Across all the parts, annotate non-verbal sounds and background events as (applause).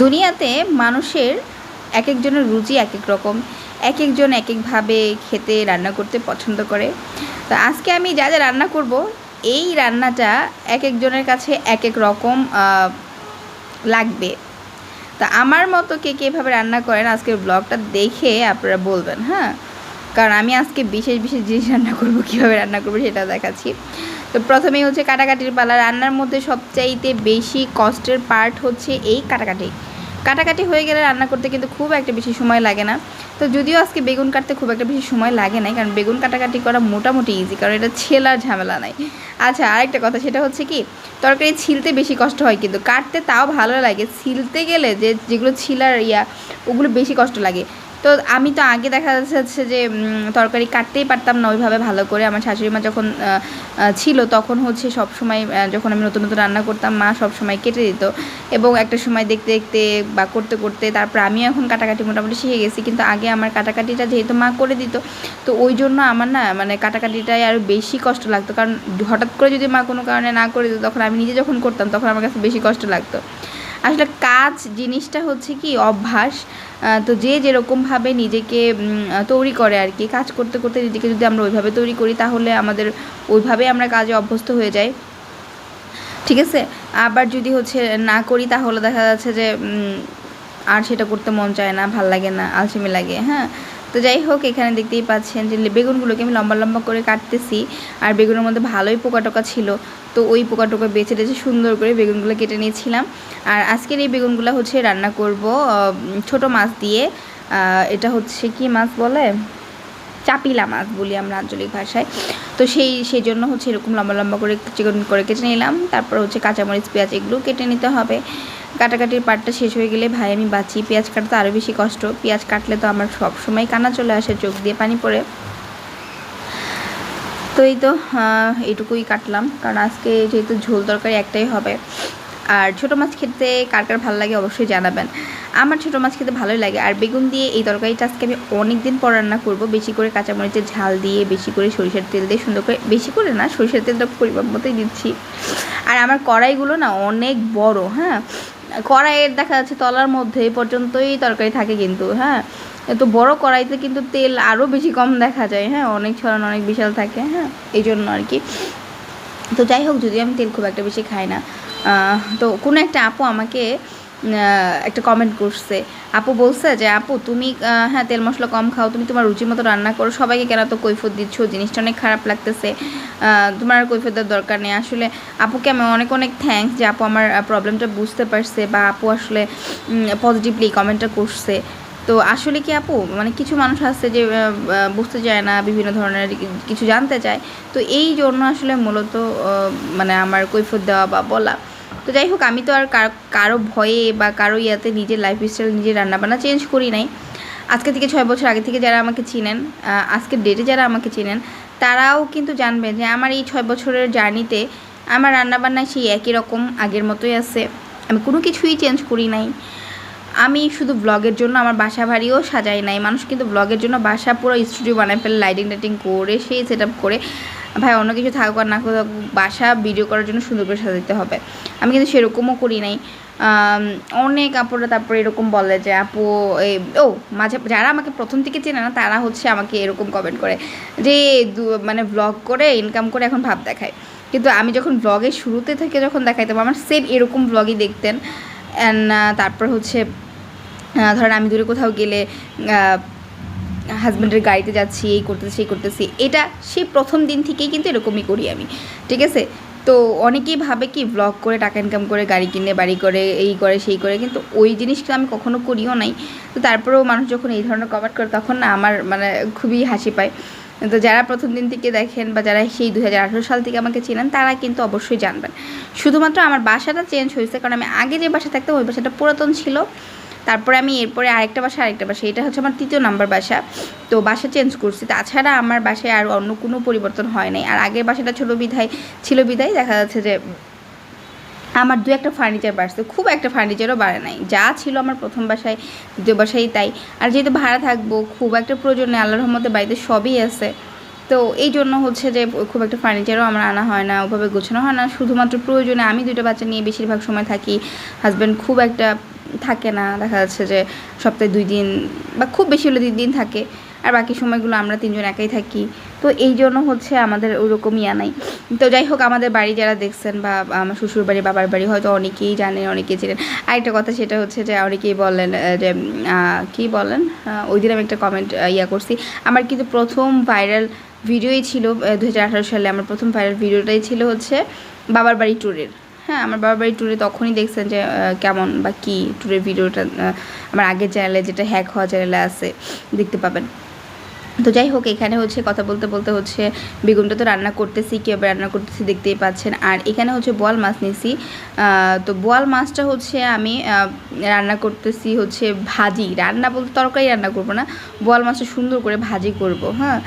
দুনিয়াতে মানুষের এক একজনের রুচি এক এক রকম। এক একজন এক একভাবে খেতে, রান্না করতে পছন্দ করে। তো আজকে আমি যা যা রান্না করব, এই রান্নাটা এক একজনের কাছে এক এক রকম লাগবে। তা আমার মতো কে কে এভাবে রান্না করেন, আজকের ব্লগটা দেখে আপনারা বলবেন হ্যাঁ? কারণ আমি আজকে বিশেষ বিশেষ জিনিস রান্না করব, কীভাবে রান্না করব সেটা দেখাচ্ছি। তো প্রথমেই হচ্ছে কাটাকাটির পালা। রান্নার মধ্যে সবচাইতে বেশি কষ্টের পার্ট হচ্ছে এই কাটাকাটি। কাটাকাটি হয়ে গেলে রান্না করতে কিন্তু খুব একটা বেশি সময় লাগে না। তো যদিও আজকে বেগুন কাটতে খুব একটা বেশি সময় লাগে না কারণ বেগুন কাটাকাটি করা মোটামুটি ইজি কারণ এটা ছেলার ঝামেলা নাই। আচ্ছা আরেকটা কথা, সেটা হচ্ছে কি, তরকারি ছিলতে বেশি কষ্ট হয় কিন্তু, কাটতে তাও ভালো লাগে। ছিলতে গেলে যে, যেগুলো ছিলার ইয়া, ওগুলো বেশি কষ্ট লাগে। তো আমি তো আগে দেখা যাচ্ছে যে তরকারি কাটতেই পারতাম না ওইভাবে ভালো করে। আমার শাশুড়ি মা যখন ছিল তখন হচ্ছে সব সময় যখন আমি নতুন নতুন রান্না করতাম, মা সব সময় কেটে দিত। এবং একটা সময় দেখতে দেখতে বা করতে করতে তারপর আমিও এখন কাটাকাটি মোটামুটি শিখে গেছি। কিন্তু আগে আমার কাটাকাটিটা যেহেতু মা করে দিত, তো ওই জন্য আমার না মানে কাটাকাটিটাই আরও বেশি কষ্ট লাগতো। কারণ হঠাৎ করে যদি মা কোনো কারণে না করে দিত, তখন আমি নিজে যখন করতাম, তখন আমার কাছে বেশি কষ্ট লাগতো। আসলে কাজ জিনিসটা হচ্ছে কি, অভ্যাস তো যে যেরকমভাবে নিজেকে তৈরি করে আর কি, কাজ করতে করতে নিজেকে যদি আমরা ওইভাবে তৈরি করি তাহলে আমাদের ওইভাবে আমরা কাজে অভ্যস্ত হয়ে যাই। ঠিক আছে? আবার যদি হচ্ছে না করি তাহলে দেখা যাচ্ছে যে আর সেটা করতে মন চায় না, ভালো লাগে না, আলসেমি লাগে হ্যাঁ? তো যাই হোক, এখানে দেখতেই পাচ্ছেন যে বেগুনগুলোকে আমি লম্বা লম্বা করে কাটতেছি আর বেগুনের মধ্যে ভালোই পোকা টোকা ছিল। তো ওই পোকা টোকা বেছে টেছে সুন্দর করে বেগুনগুলো কেটে নিয়েছিলাম। আর আজকের এই বেগুনগুলো হচ্ছে রান্না করব ছোট মাছ দিয়ে। এটা হচ্ছে কি মাছ বলে? চাপিলা মাছ বলি আমরা আঞ্চলিক ভাষায়। তো সেই সেই জন্য হচ্ছে এরকম লম্বা লম্বা করে চিকন করে কেটে নিলাম। তারপর হচ্ছে কাঁচামরিচ, পেঁয়াজ এগুলো কেটে নিতে হবে। কাটাকাটির পাটটা শেষ হয়ে গেলে ভাই আমি বাঁচি। পেঁয়াজ কাটতে আরও বেশি কষ্ট। পেঁয়াজ কাটলে তো আমার সব সময় কানা চলে আসে, চোখ দিয়ে পানি পড়ে। তো এই তো এইটুকুই কাটলাম। কারণ আজকে যেহেতু ঝোল তরকারি একটাই হবে। আর ছোটো মাছ খেতে কার কার ভালো লাগে অবশ্যই জানাবেন। আমার ছোটো মাছ খেতে ভালোই লাগে। আর বেগুন দিয়ে এই তরকারিটা আজকে আমি অনেক দিন পর রান্না করব। বেশি করে কাঁচামরিচের ঝাল দিয়ে, বেশি করে সরিষার তেল দিয়ে, সুন্দর করে বেশি করে না, সরিষার তেলটা পরিমাণ মতোই দিচ্ছি। আর আমার কড়াইগুলো না অনেক বড় হ্যাঁ? কড়াইয়ের দেখা যাচ্ছে তলার মধ্যে পর্যন্তই তরকারি থাকে কিন্তু হ্যাঁ? তো বড় কড়াইতে কিন্তু তেল আরও বেশি কম দেখা যায় হ্যাঁ? অনেক ছড়ানো, অনেক বিশাল থাকে হ্যাঁ? এই জন্য আর কি। তো যাই হোক যদি আমি তেল খুব একটা বেশি খাই না তো কোনো একটা আপু আমাকে একটা কমেন্ট করছে। আপু বলছে যে, আপু, তুমি হ্যাঁ তেল মশলা কম খাও, তুমি তোমার রুচি মতো রান্না করো। সবাইকে কেন তো কৈফত দিচ্ছ? জিনিসটা অনেক খারাপ লাগতেছে। তোমার আর কৈফত দেওয়ার দরকার নেই। আসলে আপুকে আমি অনেক অনেক থ্যাঙ্কস যে, আপু আমার প্রবলেমটা বুঝতে পারছে বা আপু আসলে পজিটিভলি কমেন্টটা করছে। তো আসলে কি আপু মানে কিছু মানুষ আছে যে বুঝতে চায় না, বিভিন্ন ধরনের কিছু জানতে চায়। তো এই জন্য আসলে মূলত মানে আমার কৈফত দেওয়া বা বলা। তো যাই হোক, আমি তো আর কারও ভয়ে বা কারও ইয়াতে নিজের লাইফ স্টাইল নিজের রান্নাবান্না চেঞ্জ করি নাই। আজকে থেকে ছয় বছর আগে থেকে যারা আমাকে চিনেন আজকের ডেটে যারা আমাকে চিনেন, তারাও কিন্তু জানবে যে আমার এই ছয় বছরের জার্নিতে আমার রান্নাবান্না সেই একই রকম আগের মতোই আছে। আমি কোনো কিছুই চেঞ্জ করি নাই। আমি শুধু ব্লগের জন্য আমার বাসা বাড়িও সাজাই নাই। মানুষ কিন্তু ব্লগের জন্য বাসা পুরো স্টুডিও বানায় ফেলে লাইটিং টাইটিং করে, সেই সেট করে। ভাই, অন্য কিছু থাকুক আর না থাকুক, বাসা ভিডিও করার জন্য সুন্দর করে সাজাতে হবে। আমি কিন্তু সেরকমও করি নাই। অনেক আপুরা তারপরে এরকম বলে যে, আপু এই ও, মাঝে যারা আমাকে প্রথম থেকে চেনে না, তারা হচ্ছে আমাকে এরকম কমেন্ট করে যে মানে ব্লগ করে ইনকাম করে এখন ভাব দেখায়। কিন্তু আমি যখন ব্লগের শুরুতে থেকে যখন দেখাইতাম আমার সেম এরকম ব্লগই দেখতেন। অ্যান্ড তারপর হচ্ছে ধরেন আমি দূরে কোথাও গেলে হাজব্যান্ডের গাড়িতে যাচ্ছি, এই করতেছি, সেই করতেছি। এটা সেই প্রথম দিন থেকেই কিন্তু এরকমই করি আমি, ঠিক আছে? তো অনেকেই ভাবে কি ব্লগ করে, টাকা ইনকাম করে, গাড়ি কিনে, বাড়ি করে, এই করে, সেই করে, কিন্তু ওই জিনিসটা আমি কখনো করিও নাই। তো তারপরেও মানুষ যখন এই ধরনের কমেন্ট করে, তখন না আমার মানে খুবই হাসি পায়। তো যারা প্রথম দিন থেকে দেখেন বা যারা সেই দু হাজার আঠেরো সাল থেকে আমাকে চেনেন, তারা কিন্তু অবশ্যই জানবেন। শুধুমাত্র আমার বাসাটা চেঞ্জ হয়েছে, কারণ আমি আগে যে বাসা থাকতাম, ওই বাসাটা পুরাতন ছিল। তারপরে আমি এরপরে আরেকটা বাসা আরেকটা বাসা। এটা হচ্ছে আমার তৃতীয় নাম্বার বাসা। তো বাসা চেঞ্জ করছি। তাছাড়া আমার বাসায় আর অন্য কোনো পরিবর্তন হয় নাই। আর আগের বাসাটা ছোটো বিধায়, ছিল বিধায় দেখা যাচ্ছে যে আমার দু একটা ফার্নিচার বাড়ছে। খুব একটা ফার্নিচারও বাড়ে নাই। যা ছিল আমার প্রথম বাসায়, দ্বিতীয় বাসায় তাই। আর যেহেতু ভাড়া থাকব, খুব একটা প্রয়োজন নেই। আল্লাহর রহমতে বাড়িতে সবই আছে। তো এই জন্য হচ্ছে যে খুব একটা ফার্নিচারও আমার আনা হয় না। ওভাবে গোছানো হয় না। শুধুমাত্র প্রয়োজনে আমি দুটো বাচ্চা নিয়ে বেশিরভাগ সময় থাকি। হাজব্যান্ড খুব একটা থাকে না। দেখা যাচ্ছে যে সপ্তাহে দুই দিন বা খুব বেশি হলে তিন দিন থাকে আর বাকি সময়গুলো আমরা তিনজন একাই থাকি। তো এই জন্য হচ্ছে আমাদের ওরকম ইয়া নাই। তো যাই হোক, আমাদের বাড়ি যারা দেখছেন বা আমার শ্বশুর বাড়ি বাবার বাড়ি হয়তো অনেকেই জানেন অনেকেই চেনেন। আরেকটা কথা সেটা হচ্ছে যে অনেকেই বলেন যে কী বলেন? ওই দিন আমি একটা কমেন্ট ইয়া করছি। আমার কিন্তু প্রথম ভাইরাল ভিডিওই ছিল দু হাজার আঠারো সালে। আমার প্রথম ভাইরাল ভিডিওটাই ছিল হচ্ছে বাবার বাড়ি ট্যুরের হ্যাঁ আমার বাবার বাড়ি ট্যুরে তখনই দেখছেন যে কেমন বা কী ট্যুরের ভিডিওটা আমার আগের চ্যানেলে যেটা হ্যাক হওয়া চ্যানেলে আছে, দেখতে পাবেন। তো যাই হোক, এখানে হচ্ছে কথা বলতে বলতে হচ্ছে বেগুনটা তো রান্না করতেছি কীভাবে রান্না করতেছি দেখতেই পাচ্ছেন। আর এখানে হচ্ছে বোয়াল মাছ নিছি। তো বোয়াল মাছটা হচ্ছে আমি রান্না করতেছি হচ্ছে ভাজি। রান্না বলতে তরকারি রান্না করব না, বোয়াল মাছটা সুন্দর করে ভাজি করব হ্যাঁ।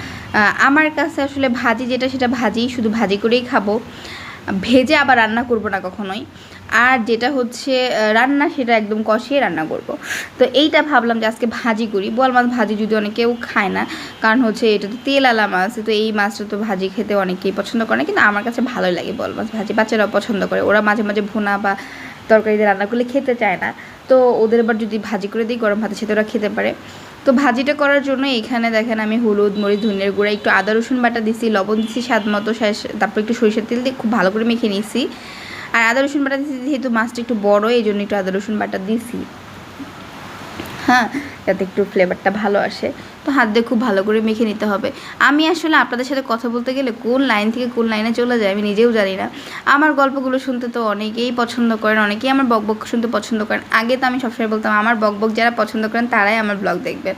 আমার কাছে আসলে ভাজি যেটা, সেটা ভাজি, শুধু ভাজি করেই খাব। ভেজে আবার রান্না করব না কখনোই। আর যেটা হচ্ছে রান্না সেটা একদম কষিয়ে রান্না করব। তো এইটা ভাবলাম যে আজকে ভাজি করি। বোয়াল মাছ ভাজি যদি অনেকেও খায় না, কারণ হচ্ছে এটা তো তেল মাছ, তো এই মাছটা তো ভাজি খেতে অনেকেই পছন্দ করে না, কিন্তু আমার কাছে ভালোই লাগে বোয়াল মাছ ভাজি। বাচ্চারাও পছন্দ করে। ওরা মাঝে মাঝে ভুনা বা তরকারিতে রান্না করলে খেতে চায় না। তো ওদের এবার যদি ভাজি করে দিই গরম ভাতের সাথে ওরা খেতে পারে। তো ভাজিটা করার জন্য এখানে দেখেন আমি হলুদ, মরিচ, ধনিয়ার গুঁড়া, একটু আদা, রসুন বাটা দিছি, লবণ দিছি, স্বাদ মতো তারপর একটু সরিষার তেল দিয়ে খুব ভালো করে মেখে নিয়েছি। আর আদা, রসুন বাটা দিছি, যেহেতু মাছটা একটু বড়, এই জন্য একটু আদা, রসুন বাটা দিছি। হ্যাঁ যাতে একটু ফ্লেভারটা ভালো আসে। তো হাত দিয়ে খুব ভালো করে মেখে নিতে হবে। আমি আসলে আপনাদের সাথে কথা বলতে গেলে কোন লাইন থেকে কোন লাইনে চলে যায় আমি নিজেও জানি না। আমার গল্পগুলো শুনতে তো অনেকেই পছন্দ করেন, অনেকেই আমার বক বক শুনতে পছন্দ করেন। আগে তো আমি সবসময় বলতাম, আমার বক বক যারা পছন্দ করেন তারাই আমার ব্লগ দেখবেন।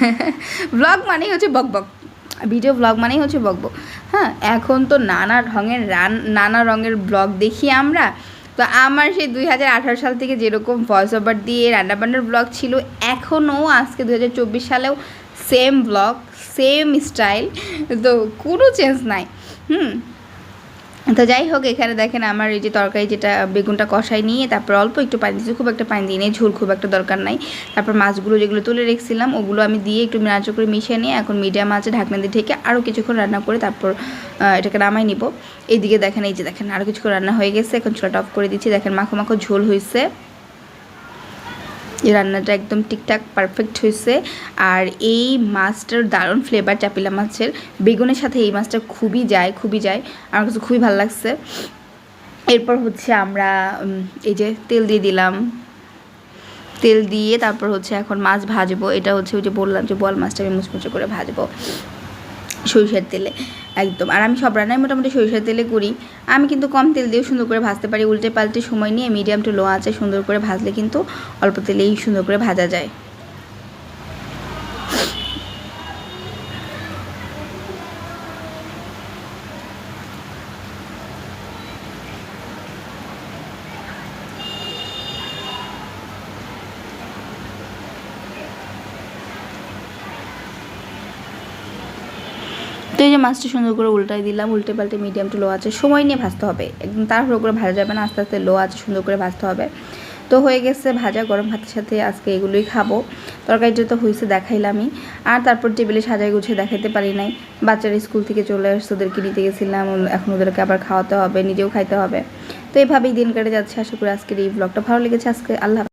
(laughs) ব্লগ মানেই হচ্ছে বক বক। ভিডিও ব্লগ মানেই হচ্ছে বক বক। হ্যাঁ এখন তো নানা রঙের রান, নানা রঙের ব্লগ দেখি আমরা। তো আমার সেই দুই হাজার আঠারো সাল থেকে যেরকম ভয়েস ওভার দিয়ে রান্নাবান্নার ব্লগ ছিল, এখনও আজকে দু হাজার চব্বিশ সালেও সেম ব্লগ সেম স্টাইল তো কোনো চেঞ্জ নাই। হুম? তো যাই হোক এখানে দেখেন আমার এই যে তরকারি যেটা বেগুনটা কষাই নিয়ে, তারপর অল্প একটু পানি দিয়েছি, খুব একটা পানি দিয়ে নেই ঝোল খুব একটা দরকার নাই। তারপর মাছগুলো যেগুলো তুলে রেখেছিলাম, ওগুলো আমি দিয়ে একটু নাড়াচা করে মিশিয়ে নিয়ে, এখন মিডিয়াম আছে ঢাকনা দিয়ে ঢেকে আরও কিছুক্ষণ রান্না করে তারপর এটাকে নামাই নিব। এইদিকে দেখেন, এই যে দেখেন আরও কিছুক্ষণ রান্না হয়ে গেছে, এখন চুলাটা অফ করে দিচ্ছি। দেখেন, মাখো মাখো ঝোল হয়েছে রান্নাটা একদম ঠিকঠাক পারফেক্ট হয়েছে। আর এই মাছটার দারুণ ফ্লেভার চাপিলা মাছের। বেগুনের সাথে এই মাছটা খুবই যায় খুবই যায়। আমার কাছে খুবই ভালো লাগছে। এরপর হচ্ছে আমরা এই যে তেল দিয়ে দিলাম। তেল দিয়ে তারপর হচ্ছে এখন মাছ ভাজবো। এটা হচ্ছে ওই যে বললাম যে বল মাছটা আমি মুচমুচে করে ভাজবো। সরিষার তেলে, একদম। আর আমি সব রান্নায় মোটামুটি সরিষার তেলে করি। আমি কিন্তু কম তেল দিয়েও সুন্দর করে ভাজতে পারি। উল্টে পাল্টে সময় নিয়ে মিডিয়াম টু লো আছে সুন্দর করে ভাজলে কিন্তু অল্প তেলেই সুন্দর করে ভাজা যায়। তো এই যে মাছটা সুন্দর করে উল্টাই দিলাম, উল্টে পাল্টে মিডিয়াম টু লো আছে। সময় নিয়ে ভাজতে হবে। একদম তাড়াহুড়ো করে ভাজা যাবে না, আস্তে আস্তে লো আছে, সুন্দর করে ভাজতে হবে। তো হয়ে গেছে ভাজা গরম ভাতের সাথে আজকে এগুলোই খাব। তরকারিটা তো হয়েছে দেখাইলামই। আর তারপর টেবিলে সাজায় গুছিয়ে দেখাইতে পারি নাই। বাচ্চারা স্কুল থেকে চলে আসছে ওদেরকে নিতে গেছিলাম। এখন ওদেরকে আবার খাওয়াতে হবে, নিজেও খাইতে হবে। তো এভাবেই দিন কেটে যাচ্ছে। আশা করি আজকের এই ব্লগটা ভালো লেগেছে। আজকে আল্লাহ